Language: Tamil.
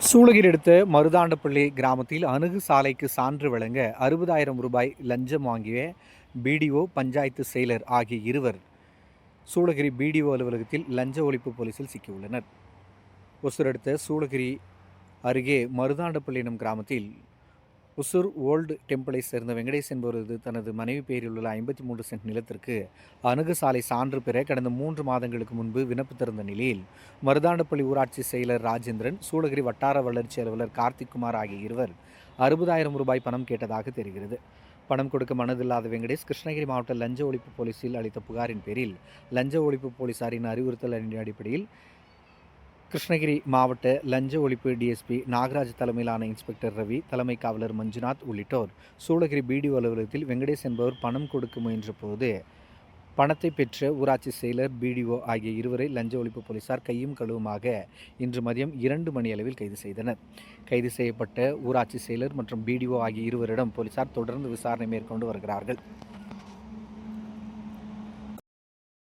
சூளகிரி அடுத்த மருதாண்டப்பள்ளி கிராமத்தில் அணுகு சாலைக்கு சான்று வழங்க அறுபதாயிரம் ரூபாய் லஞ்சம் வாங்கிய பிடிஓ பஞ்சாயத்து செயலர் ஆகிய இருவர் சூளகிரி பிடிஓ அலுவலகத்தில் லஞ்ச ஒழிப்பு போலீசில் சிக்கியுள்ளனர். ஒசூர் அடுத்த சூளகிரி அருகே மருதாண்டப்பள்ளி எனும் கிராமத்தில் உசூர் ஓல்டு டெம்பிளை சேர்ந்த வெங்கடேஷ் என்பவரது தனது மனைவி பெயரில் உள்ள ஐம்பத்தி மூன்று சென்ட் நிலத்திற்கு அணுகு சாலை சான்று பெற கடந்த மூன்று மாதங்களுக்கு முன்பு விண்ணப்பித்திருந்த நிலையில் மருதாண்டப்பள்ளி ஊராட்சி செயலர் ராஜேந்திரன் சூளகிரி வட்டார வளர்ச்சி அலுவலர் கார்த்திக்குமார் ஆகிய இருவர் அறுபதாயிரம் ரூபாய் பணம் கேட்டதாக தெரிகிறது. பணம் கொடுக்க மனதில்லாத வெங்கடேஷ் கிருஷ்ணகிரி மாவட்ட லஞ்ச ஒழிப்பு போலீசில் அளித்த புகாரின் பேரில் லஞ்ச ஒழிப்பு போலீசாரின் அறிவுறுத்தல் அடிப்படையில் கிருஷ்ணகிரி மாவட்ட லஞ்ச ஒழிப்பு டிஎஸ்பி நாகராஜ் தலைமையிலான இன்ஸ்பெக்டர் ரவி தலைமை காவலர் மஞ்சுநாத் உள்ளிட்டோர். சூளகிரி பிடிஓ அலுவலகத்தில் வெங்கடேஷ் என்பவர் பணம் கொடுக்க முயன்ற போது பணத்தை பெற்ற ஊராட்சி செயலர் பிடிஓ ஆகிய இருவரை லஞ்ச ஒழிப்பு போலீசார் கையும் கழுவுமாக இன்று மதியம் இரண்டு மணி அளவில் கைது செய்தனர். கைது செய்யப்பட்ட ஊராட்சி செயலர் மற்றும் பிடிஓ ஆகிய இருவரிடம் போலீசார் தொடர்ந்து விசாரணை மேற்கொண்டு வருகிறார்கள்.